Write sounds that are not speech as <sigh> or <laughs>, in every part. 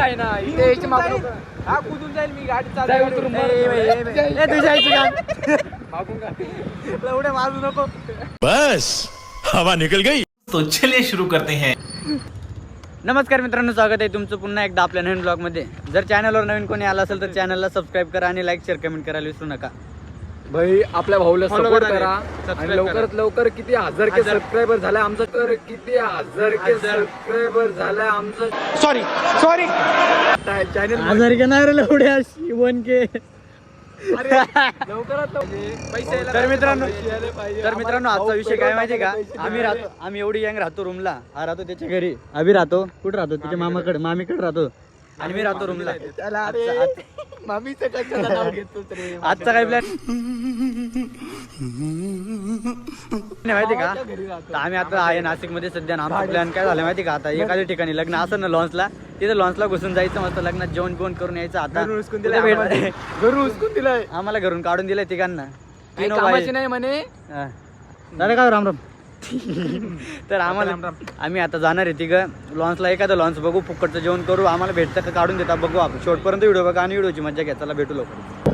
आहे ना इथे यायची मागून. हा कुदून जाईल? मी गाडी जाय चालू उतरून. ए. <laughs> मागून का एवढे मारू नको. बस हवा निकल गई. तो चलिए शुरू करते हैं। नमस्कार मित्रांनो स्वागत आहे तुमचं पुन्हा एकदा आपल्या नवीन ब्लॉगमध्ये जर चॅनलवर नवीन कोणी आला असेल तर चॅनलला सबस्क्राईब करा आणि लाईक शेअर कमेंट करायला विसरू नका. भाई आपल्या भाऊला Follow सपोर्ट करा रे. करा Subscribe आणि लवकरात लवकर किती हजार के हजार. सबस्क्रायबर झाले आमचं? तर किती हजार के हजार. सबस्क्रायबर झाले आमचं? सॉरी सॉरी चॅनल आजारी का नाही रे एवढे अशी वन के लवकरात लवकर पैसे यायला तर मित्रांनो पैसे यायला पाहिजे. तर मित्रांनो आम्हाला आजचा विषय काय माहिती का? पैसे आम्ही राहतो आम्ही एवढी यंग राहतो रूमला हा राहतो त्याच्या घरी. अभि राहतो. कुठं राहतो? त्याच्या मामाकडे मामीकडे राहतो. आणि मी राहतो रूमला त्याला अरे. मामीचं कशाला नाव <laughs> घेतोस रे. आजचा काय प्लॅन माहिती का. तर आम्ही आता आहे नाशिकमध्ये सध्या ना. आमचा प्लॅन काय झालं माहिती का? आता एखाद्या ठिकाणी लग्न असं ना लॉन्चला तिथे लॉन्चला घुसून जायचं मस्त लग्नात जेवण बिवण करून यायचं आता. घरून उचकून भेट- आम्हाला. घरून उचकून दिलंय. आम्हाला घरून काढून दिलंय तिघांना. कामाची. नाही म्हणे. हा. झालं का राम राम. तर आम्हाला आम्ही आता जाणार आहे तिघं. लॉन्चला एखादं लॉन्च बघू फुकटचं जेवण करू. आम्हाला भेटतं का काढून देता बघू आपण. शेवटपर्यंत व्हिडिओ बघा आणि व्हिडिओची मजा घ्या. चला भेटू लवकर.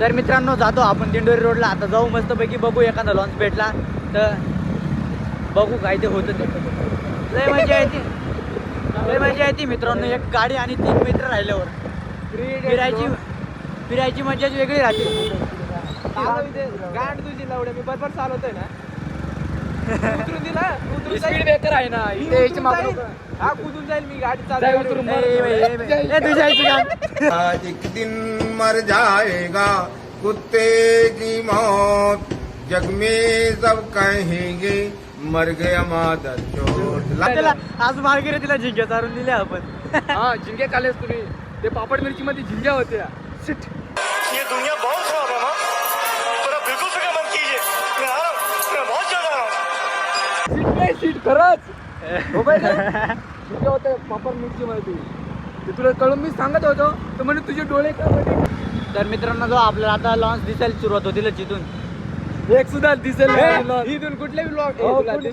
तर मित्रांनो जातो आपण दिंडोरी रोडला आता जाऊ मस्तपैकी बघू एखादा लॉन्च भेटला तर बघू काय ते होतं ते. लय मजा येते. लय मजा येते मित्रांनो. एक गाडी आणि तीन मित्र राहिल्यावर. फिरायची फिरायची मजाच वेगळी राहते. गांड तुझी लावड्या. मी बरोबर चालवतोय ना? उतरून दिला उतरून स्पीड. ब्रेकर आहे ना इथे यायची. नको. हा कुदून जाईल मी गाडी जाय उतरून. ए, तुझ्या आईची. आज एक दिन मर जाएगा कुत्ते की मौत जग में सब कहेंगे मर गया मादर चोट आज मार्गेरे तिला झिंग्या चारून दिल्या आपण हा झिंगे खाल्लेस तुम्ही ते पापड मिरची मध्ये झिंग्या होत्या शिट. ये दुनिया बहुत खरंच? <laughs> हो बाई रे. झिंग्या होत्या पापड मिरची मध्ये ते तुला कळून मी सांगत होतो. तर म्हणे तुझे डोळे का तर मित्रांनो जो आपल्याला आता लॉन्च दिसायला सुरुवात होती तिथून एक सुद्धा दिसेल हे. इथून कुठले ब्लॉग हो, बोलले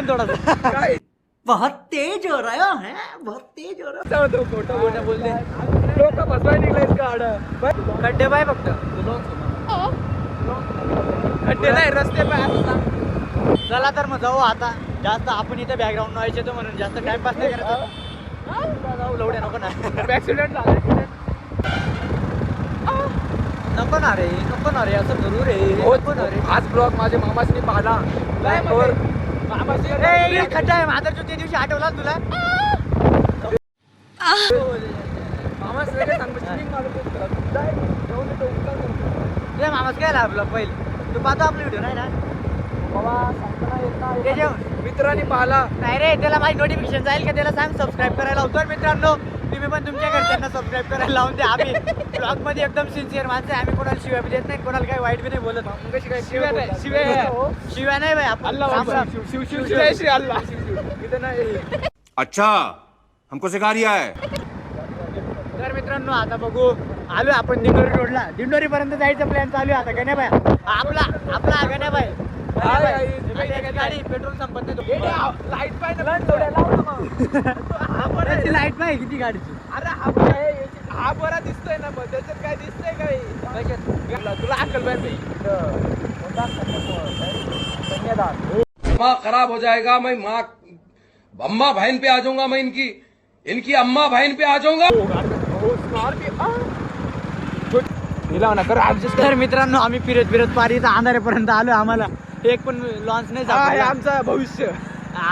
थोडासा काय? <laughs> बहुत तेज हो रहा है बहुत तेज हो रहा होतो खोटं खोटं बोलले लोक बसवाय निघलायस का आड? खड्डे बाय फक्त. खड्डे नाही रस्ते पाय. चला तर मग जाऊ आता. जास्त आपण इथे बॅकग्राऊंड नॉईज येतो म्हणून जास्त टाइमपास नाही करायचा जाऊ लवड्या नको ना. ऍक्सिडेंट झाला नको ना रे नको ना रे असं करू रे नको ना रे. आज ब्लॉग माझ्या मामासनी पाहिला. म्हणजे? ये खड्डा आहे माझा जो त्या दिवशी आठवला तुला? मामास करतो. तुझ्या मामाच काय आपलं पहिले? तू पाहतो आपला व्हिडिओ नाही ना बाबा, सांगताना येत नाही. त्याच्या- मित्रांनी पाहिला. नाही रे त्याला माझी नोटिफिकेशन जाईल का? त्याला सांग सबस्क्राईब करायला लावतोय मित्रांनो तुम्ही पण तुमच्या घरच्यांना सबस्क्राईब करायला लावून द्या. आम्ही ब्लॉगमध्ये एकदम सिन्सिअर माणसं आहे. आम्ही कोणाला शिव्या देत नाही कोणाला काही वाईट बी नाही बोलत. कशी काय शिव्या नाही? शिव्या हो. शिव्या नाही बाई आपण. शिव शिव शिव शिव इथं नाही. अच्छा हमको सिखा रिया है. तर मित्रांनो आता बघू. आलो आपण दिंडोरी रोडला. दिंडोरी पर्यंत जायचं प्लॅन चालू आहे. आता गण्याबाई आपला आपला. गण्याबाई गाडी पेट्रोल संपत नाही तो. लाइट पाहिजे मग. लाइट नाही किती गाडीची अरे हा बरा आहे, हा बरा दिसतोय ना पण त्याच्यात काय दिसतंय काय तुला अक्कल पाहिजे माँ खराब हो जाएगा मैं माँ अम्मा बहन पे आ जाऊंगा मैं इनकी इनकी अम्मा बहन पे आ जाऊंगा तर मित्रांनो आम्ही फिरत फिरत पारी इथं अंधाऱ्यापर्यंत आलो आम्हाला एक पण लॉन्च नाही हा झाला आमचं भविष्य.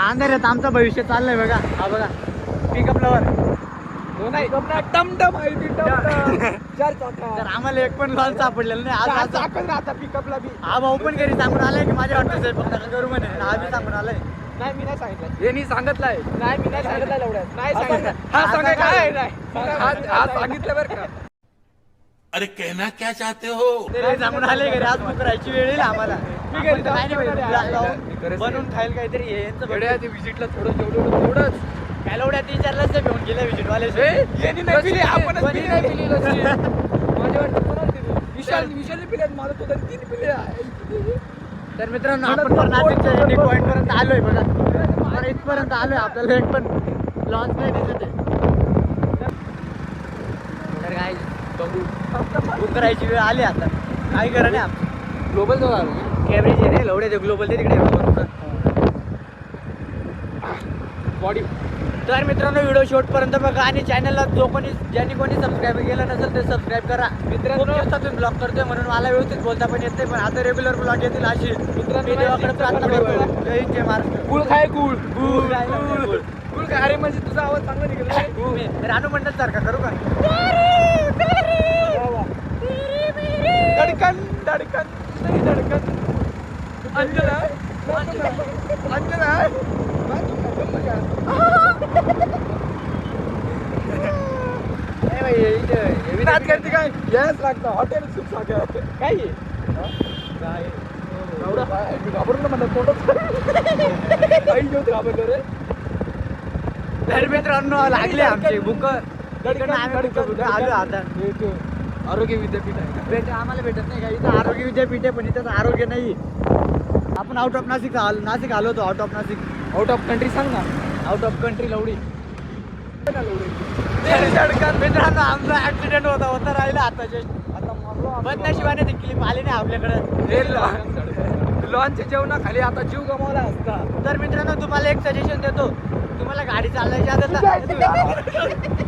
अंधाऱ्यात आमचं भविष्य चाललंय बघा. हा बघा. पिकअप लवर हो नाही टमटम आहे ती टमटम <laughs> चार. चाका. तर आम्हाला एक पण लॉन्च सापडलेलं नाही. आज चार आज चाकच राहता पिकअपला बी. हा भाऊ पण घरी सांगून आलाय की माझ्या वाटतं साहेब फक्त नका करू म्हणे. हा बी सांगून आलाय. नाही मी नाही सांगितलं. यांनी सांगितलंय. नाही मी नाही सांगितलं एवढ्यात नाही सांगितलं. हा हा सांगाय. काय नाही. हा- हा सांगितलं बरं का. अरे कहना क्या चाहते हो? ते सांगून आले घरी. आज बुक करायची वेळ येईल आम्हाला. बनवून खायला काहीतरी हे विजिटला थोडं जेवढं <laughs> तीन चार लस घेऊन गेले. माझ्या? विशाल मला तो तरी तीन पिले. आहे. तर मित्रांनो आपण पण नाशिकच्या एंडिंग पॉईंट पर्यंत आलोय बघा. इथपर्यंत आलोय आपल्याला एक पण. लॉन्च नाही दिसत आहे. तर काय बघू. बुक करायची वेळ आली आता. काय करा नाही आपण ग्लोबल जाऊ आलो कॅबरेज आहे रे लवडे ते ग्लोबल ते तिकडे बॉडी तर मित्रांनो व्हिडिओ शेवटपर्यंत बघा आणि चॅनलला जो कोणी ज्यांनी कोणी सबस्क्राईब केलं नसेल ते सबस्क्राईब करा. मित्रांनो- दिवसातून ब्लॉग करतोय म्हणून मला व्यवस्थित बोलता पण येत पण आता रेग्युलर ब्लॉग येतील अशी. मित्रांनो, देवाकडे प्रार्थना करतो जय हिंद, जय महाराष्ट्र. गुळ खाय गुळ. गुळ खाय, गुळ. गुळ. काय अरे म्हणजे तुझा आवाज चांगला निघाला रानू मंडल सारखा करू का? धडकन धडकन धडकन करते काय? लागतं. हॉटेल सागर काय आहे? एवढं काय? मी घाबरून ना म्हणलं तोंडच आई घेऊन घाबरलो रे तर मित्रांनो लागले आमचे बुक आरोग्य विद्यापीठ आहे. आम्हाला भेटत नाही का? इथं आरोग्य विद्यापीठ आहे पण इथं आरोग्य नाही. आपण आउट ऑफ नाशिक आलो नाशिक आलो होतो out of Nashik. Out of country सांग ना. Out of country लवडी. <laughs> मित्रांनो आमचा ऍक्सिडेंट होता होता राहिला आता जस्ट आता नशिबाने ती क्लिप आली नाही आपल्याकडे. लॉनच्या <laughs> जेवणाखाली आता जीव गमावला असता. तर मित्रांनो तुम्हाला एक सजेशन देतो. तुम्हाला गाडी चालवायची तर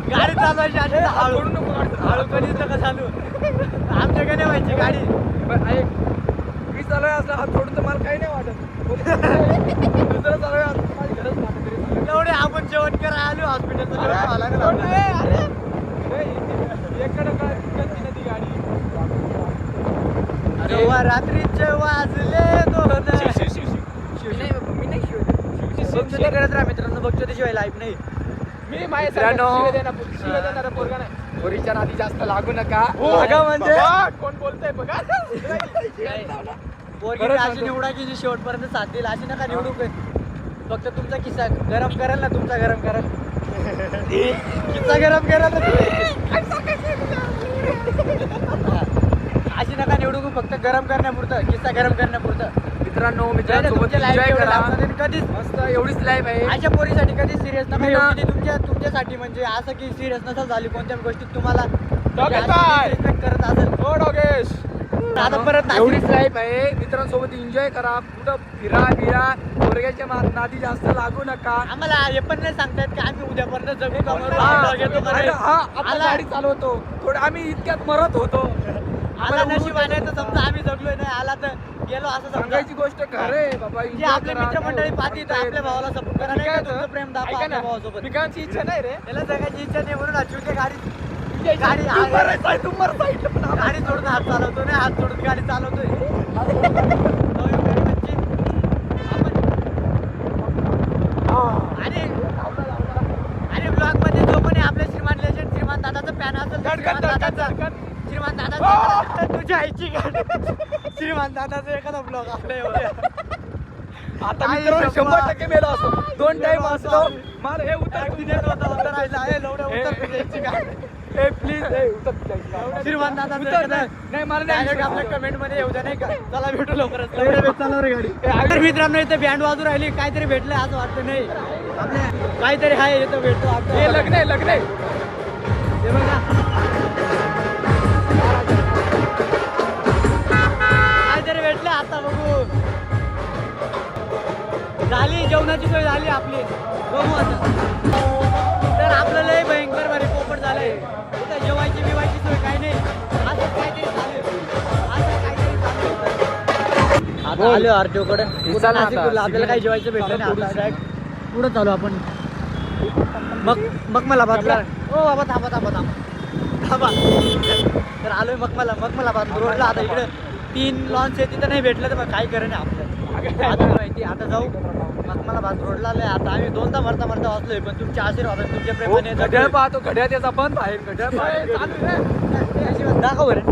गाडी चालवायची. तर हळू हळू कधीच नका चालू. आमच्याकडे व्हायची गाडी. पण ऐक मी चालू असं हात सोडून तर मला काही नाही वाटत. दुसरं चालू आहे माझी गरज नाही. एवढे आपण जेवण करा आलो हॉस्पिटलचं जेवण इथे- एकडं काय गती नाही ती गाडी. जेव्हा रात्रीचे वाजले दोन. मी नाही करत राहा मित्रांनो. बघतो त्याशिवाय लाईफ नाही. मी. शिव्या देणार शिव्या पोरगा नाही. पोरीच्या नादी जास्त लागू नका. लागा म्हणजे? कोण बोलतंय बघा. <laughs> पोरगी खरंच अशी सांगतो. निवडा की जी शेवटपर्यंत साथ देईल अशी नका निवडू फक्त तुमचा किस्सा गरम कराल ना तुमचा गरम कराल किस्सा गरम कराल ना तुम्ही. अशी नका निवडू का फक्त गरम करण्यापुरतं किस्सा गरम करण्यापुरतं मित्रांनो मित्रांसोबत तुमच्या life एन्जॉय एवढं करा लागणार नाही. कधीच मस्त एवढीच लाईफ आहे अशा पोरीसाठी कधीच सिरियस नका ना- ती तुमच्या तुमच्यासाठी म्हणजे असं की सिरियस नसेल झाली कोणत्या गोष्टीत तुम्हाला डोक्यात काय? रिस्पेक्ट करत असेल हो डोगेश आता परत एवढीच लाईफ आहे. मित्रांसोबत एन्जॉय करा. कुठं फिरा बिरा. पोरग्याच्या मा- नादी जास्त लागू नका. आम्हाला हे पण नाही सांगतायत की आम्ही उद्यापर्यंत जगू का मरू, आम्ही घेतो का आणि नाही. हा आता आला- गाडी चालवतो. थोडं आम्ही इतक्यात मरत होतो. आला आम्हाला नशीब तर समजा आम्ही जगलोय नाही. आला तर गेलो असं समजा. सांगायची गोष्ट खरे बाबा जे enjoy आपले करा, मित्रमंडळी काय पाहती तर. आपल्या भावाला सपोर्ट करा. नाही का तुमचं प्रेम दाखवा ऐका आपल्या ना, भावासोबत. पिकांची इच्छा नाही रे. त्याला जगायची इच्छा नाही म्हणून अचूक गाडी. गाडी आहे, आहे, सोडून हात चालवतो नाही हात सोडून गाडी चालवतोय. <laughs> श्रीमान दादाचं तुझ्या आईची गाडी. श्रीमान दादाचं एखादा ब्लॉग आपल्या आता आई मित्रांनो शप्पा. शंभर टक्के मेलो असतो. दोन टाइम असलो. मला हे उतर ऍक्सिडेंट होता राहिला ए लवड्या उतर तुझ्या गाडी. प्लीज नाही मला नाही. आपल्या कमेंटमध्ये येऊ द्या नाही का? चला भेटू लवकरच. गाडी. मित्रांनो इथे बँड वाजू राहिली. काहीतरी भेटलंय असं वाटतं नाही. काहीतरी आहे इथं भेटतो. हे लग्न आहे लग्न आहे. हे बघा. काहीतरी भेटलं आता बघू. झाली जेवणाची सोय झाली आपली. बघू आता. आता. आलो आरटीओ कडे चला आता. आपल्याला काही जेवायचं भेटलं नाही आता. direct पुढं चालू आपण. मग मग मला बाजला ओ बाबा थांबा थांबा थांबा. थांबा. तर आलोय मग मला मग मला रोडला आता इकडे. तीन लॉन्च आहे तिथं नाही भेटलं तर मग काय करेन आपलं. आता माहिती आता जाऊ. मग मला रोडला आलोय आता. आम्ही दोनदा मरता मरता वाचलोय पण तुमच्या आशीर्वाद तुमच्या प्रेमाने हो, घड्याळ पाहतो घड्याळ त्याचा बंद आहे घड्याळ रे. आशीर्वाद दाखव बरं.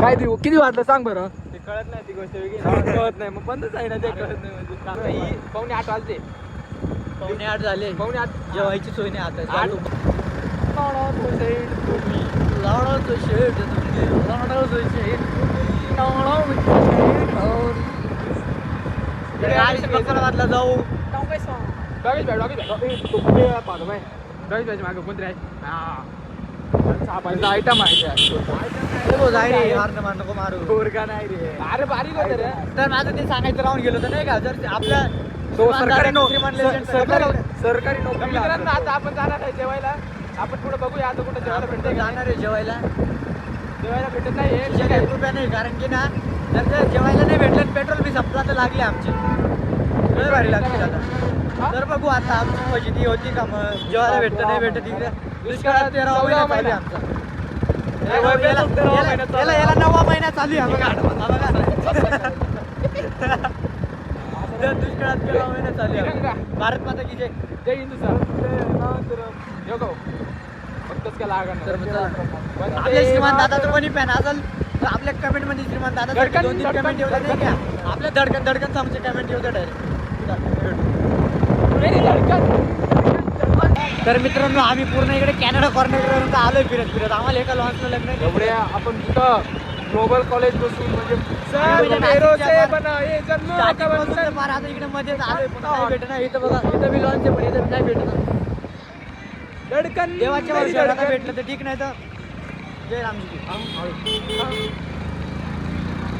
काय देऊ? किती वाजलं सांग बरं? कळत नाही ती गोष्ट हा, कळत नाही. मग बंदच आहे ना ते कळत नाही म्हणजे. ही. पावणे आठ वाजले. पावणे आठ झाले. पावणे आठ. जेवायची सोय नाही आता. आठ. शेड तुम्ही. मकराबादला जाऊ डॉगेश भाई डॉगेश भाई ए, तो कुठे पाहतो बाय डॉगेश भाईच्या मागे. कोणतरी आहे? हा. आयटम नाही रे. अरे बारीक होते रे. तर माझं ते सांगायचं राहून गेलो तर नाही का? जर आपल्या तो सरकारी नोकरी सरकारी नोकरी आता आपण जाणार आहे जेवायला. आपण पुढे बघूया आता कुठे जेवायला जाणार आहे जेवायला. जेवायला भेटत नाही काही रुपया नाही कारण की ना जर जेवायला नाही भेटलं पेट्रोल बी संपला तर लागले आमचे. भारी आता. तर बघू आता आमची फजिती होती का मग? जेवायला भेटतं नाही भेटत तिकडे? दुष्काळात तेरावा महिना चालू आमचा. तेरावा महिना याला- याला- चालू आहे. याला नववा महिना चालू आहे बघा. बघा. तर दुष्काळात तेरावा महिना चालू. आहे. भारत माता की जय. जय हिंदू फक्तच का लागणार तर आपले श्रीमान दादा तर कोणी पॅन असेल तर आपल्या कमेंटमध्ये श्रीमान दादा दोन तीन कमेंट येऊ नाही का? आपल्या धडकन धडकन आमचे कमेंट येऊ डायरेक्ट तर मित्रांनो आम्ही पूर्ण इकडे कॅनडा कॉर्नर आलोय फिरत फिरत. आम्हाला एका लॉन्चला लग्न. एवढे आपण ग्लोबल कॉलेज बसून म्हणजे म्हणजे. फार आता इकडे मध्येच आलोय. पण काय भेटणार. इथं बघा इथं लॉन्च आहे पण इथं देवाच्या वर्षाला. भेटलं तर ठीक नाही तर जय रामजी.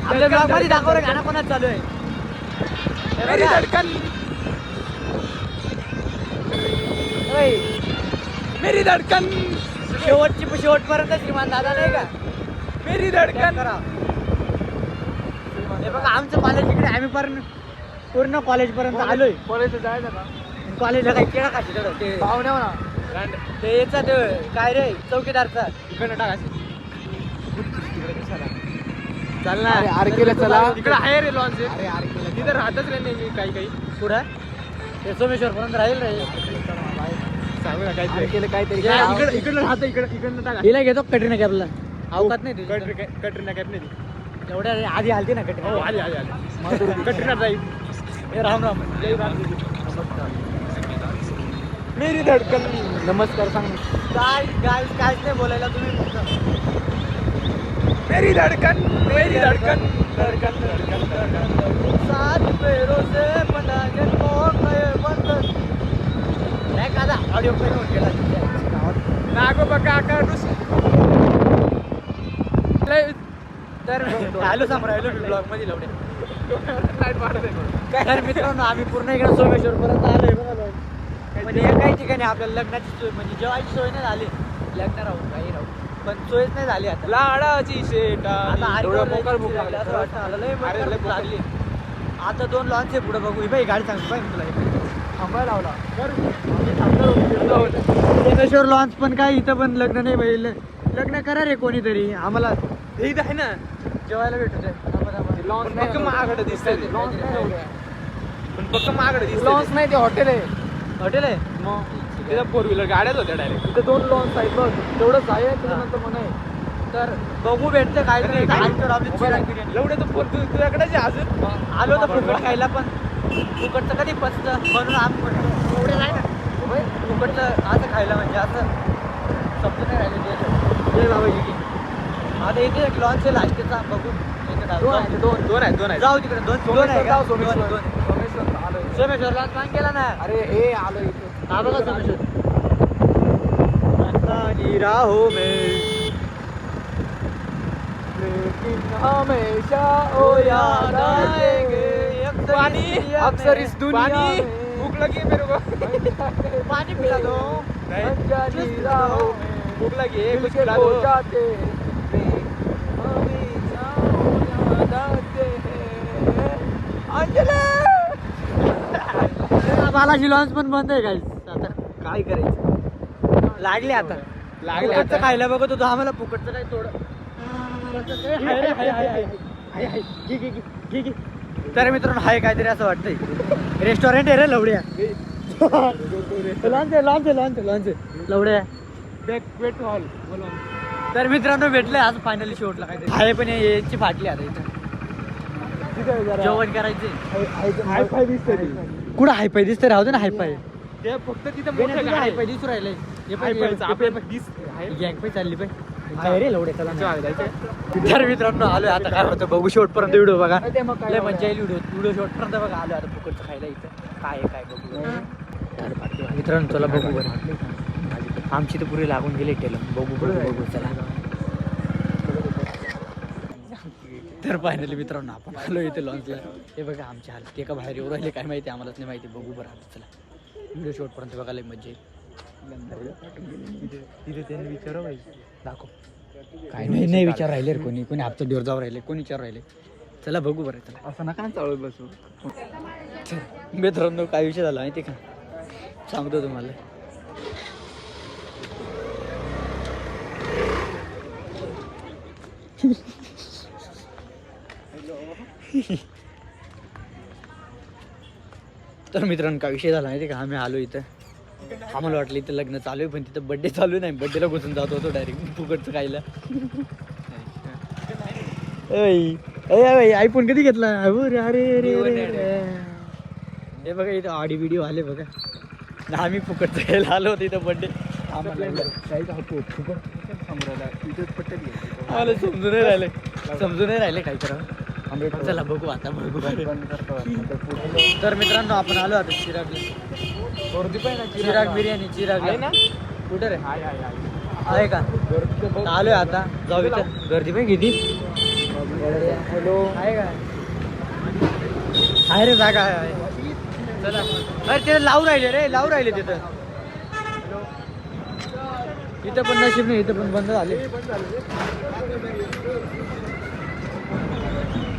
आपल्या ब्लॉगमध्ये दाखवलं गाणं कोणाच चालू आहे? मेरी बघा. धडकन ओय, मेरी धडकन। शेवटची शेवटपर्यंत श्रीमान दादा नाही का? मेरी धडकन। करा। हे बघा आमचं कॉलेज इकडे आम्ही पर्यंत पूर्ण कॉलेज पर्यंत आलोय. कॉलेज जायचं का? कॉलेजला काही केळा खाशी तेवढं ते पाहुणे म्हणा. ते याचा ते काय रे चौकीदारचा. इकडनं टाकायचं चाल ना. अरे आरकेला चला. इकडे आहे रे लॉन्च अरे आरकेला. तिथं राहतच रे नेहमी काही काही. पुढं ते सोमेश्वर पर्यंत राहील रे. हिला घेतो कटरीना कॅपला? अवकात नाही कटरीना कॅप नाही एवढ्या आधी आलती ना कटरीना हो आली आली आली. कटरीना जाईल राम राम. जय राम मेरी धडकन. नमस्कार सांग. काय काय काहीच नाही बोलायला तुम्ही. मेरी धडकन मेरी धडकन. धडकन धडकन धडकन. सात पेरो से के कौन गए बंधन नाही का ऑडिओ होऊन गेला तर आलो ब्लॉगमध्ये काय तर मित्रांनो आम्ही पूर्ण इकडे सोमेश्वर पर्यंत आलोय. म्हणजे या काही ठिकाणी आपल्याला लग्नाची सोय म्हणजे जेवायची सोय नाही झाली. लग्न राहून काही राहू. पण सोयच नाही झाली आता. लाडाची शेटा आता दोन लॉन्च आहे पुढे बघू. ही बाई गाडी सांगतो बाई तुला हे. थांबायला लावला सोमेश्वर लॉन्च पण काय इथं पण लग्न नाही ल- लग्न करा रे कोणीतरी. आम्हाला इथं आहे ना. जेवायला भेटू थांबा, थांबा. महागडं दिसतंय पण पक्क महागडं लॉन्च नाही ते हॉटेल आहे. हॉटेल आहे? मग? तिथं फोर व्हीलर गाड्याच होत्या डायरेक्ट तिथं दोन लॉन्च आहेत बघ. तेवढंच आहे त्याच्यानंतर म्हणा. तर बघू भेटतं काय तरी. एवढं तुझ्याकडेच आहे अजून. आलो तर फुकट खायला पण. फुकटचं कधी पचतं? म्हणून आम्ही म्हणतो. एवढं नाही ना. फुकटचं असं खायला म्हणजे असं समजून नाही राहिले ते बाबा की आता इथे एक लॉन्च आहे लास्टचा बघू. इथे जाऊ. दोन दोन आहेत दोन आहेत जाऊ तिकडे. दोन दोन आहे का? दोन सोमेश्वर. दोन सोमेश्वर लॉन्च प्लॅन केला ना? अरे हे आलो इथे. हा बघा सोमेश्वर. राहो में। लेकिन हमेशा ओ याद आएंगे। पानी अक्सर इस दुनिया में। भूख लगी है मेरे को। पानी पिला दो। में भूख लगी है कुछ खो दो। हैं। हैं। बालाजी लॉन्च पण बंद आहे काय आता काय करायचं? लागले आता. लागले आता. खायला बघत होतो आम्हाला फुकटचं काय थोडं हाय हाय, हाय, हाय. हाय, हाय. तर मित्रांनो हाय काहीतरी असं वाटतंय. रेस्टॉरंट आहे रे लवड्या. लॉन्च आहे लॉन्च आहे लॉन्च आहे लॉन्च आहे. लवड्या. हॉल तर मित्रांनो भेटलंय आज फायनली शेवटला काहीतरी. हाय पण याची फाटली आता इथं. जेवण करायचे हाय फाय दिसते कुठं दिसतं राहू दे ना हायपाय ते फक्त तिथं मोठं गाडी हायपाय दिसू राहिलंय. हे पाय, पाय, आपल्या पाय. गँग पाय चालली पाय. तर मित्रांनो आलोय आता काय होतं बघू शेवटपर्यंत व्हिडिओ बघा. लय मजा येईल व्हिडिओ व्हिडिओ शेवटपर्यंत बघा. आलो आता फुकटचं खायला इथं. काय काय बघू. तर मित्रांनो चला बघू बरं. आमची तर पुरी लागून गेली टेल बघू बघू बघू चला. तर फायनली मित्रांनो आपण आलो इथे लॉन्चला हे बघा आमच्या हाल ते का बाहेर येऊ राहिले काय माहिती आम्हालाच नाही माहिती. बघू बरं आता चला. व्हिडिओ शॉटपर्यंत बघायला मजा येईल. तिथे त्यांनी विचारा भाई दाखव. काय नाही नाही विचार राहिले रे कोणी कोणी हातचं डोर जाऊ राहिले कोणी विचार राहिले. चला बघू बरं चला. असं नका चालू बसू. मित्रांनो काय विषय झाला माहिती का? सांगतो तुम्हाला. तर मित्रांनो काय विषय झाला माहिती का? आम्ही आलो इथं. आम्हाला वाटलं इथं लग्न चालू आहे पण तिथं बड्डे चालू नाही. बड्डेला घुसून जात होतो डायरेक्ट फुकटचं खायला. आयफोन कधी घेतला? अरे अरे. हे बघा इथं ऑडी व्हिडिओ आले बघा. आम्ही फुकटचं खायला आलो होतो इथं बड्डे आम्हाला समजून राहिले. समजून नाही राहिले काय करावं चला बघू. आता बघू. तर मित्रांनो आपण आलो आता चिरागला चिराग बिर्याणी चिराग ना? कुठे रे? आहे का? आलोय आता. जाऊ इथं. गर्दी पण किती? हॅलो. आहे का? आहे रे जागा आहे, आहे चला. अरे ते लावू राहिले रे लावू राहिले तिथं. इथं पण नशीब नाही इथं पण बंद झाले.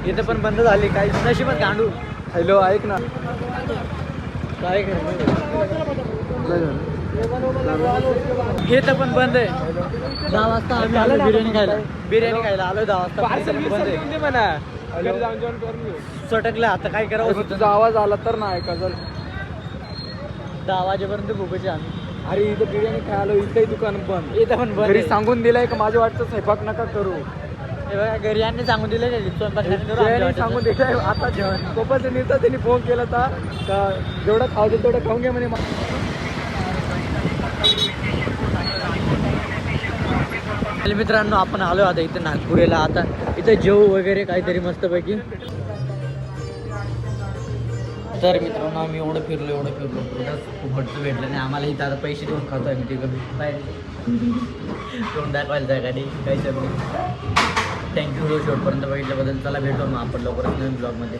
इथं पण बंद झाले काही नशीबच गांडू हॅलो ऐक ना. काय हे पण बंद आहे. दहा वाजता आम्ही आलो बिर्याणी खायला. बिर्याणी खायला आलो दहा वाजता. पण बंद आहे. म्हणा. घरी जाऊन जेवण करून घेऊ. सटकलं आता काय करावं? तुझा आवाज आला तर ना ऐका चल. दहा वाजेपर्यंत भुकायचे आम्ही. अरे इथं बिर्याणी खायला इथंही दुकान बंद. इथं पण बंद घरी आहे. सांगून दिलंय का माझ्या वाटतं स्वयंपाक नका करू. घरी यांनी सांगून दिलं का स्वयंपाक. सांगून दिलंय आता जेवण सोबत नीता त्यांनी फोन केला होता जेवढं खावतं तेवढं खाऊन घ्या म्हणे. तर मित्रांनो आपण आलो आता इथं नागपुरेला. आता इथं जेव वगैरे काहीतरी मस्तपैकी. तर मित्रांनो आम्ही एवढं फिरलो एवढं फिरलो. फुकटचं भेटलं नाही. आम्हाला इथं आता पैसे देऊन खातो आम्ही. तिकडे बाहेर तोंड दाखवायला जागा नाही. काही सगळं थँक्यू व्हिडिओ शेवटपर्यंत बघितल्याबद्दल चला भेटू मग आपण लवकरच नवीन ब्लॉगमध्ये.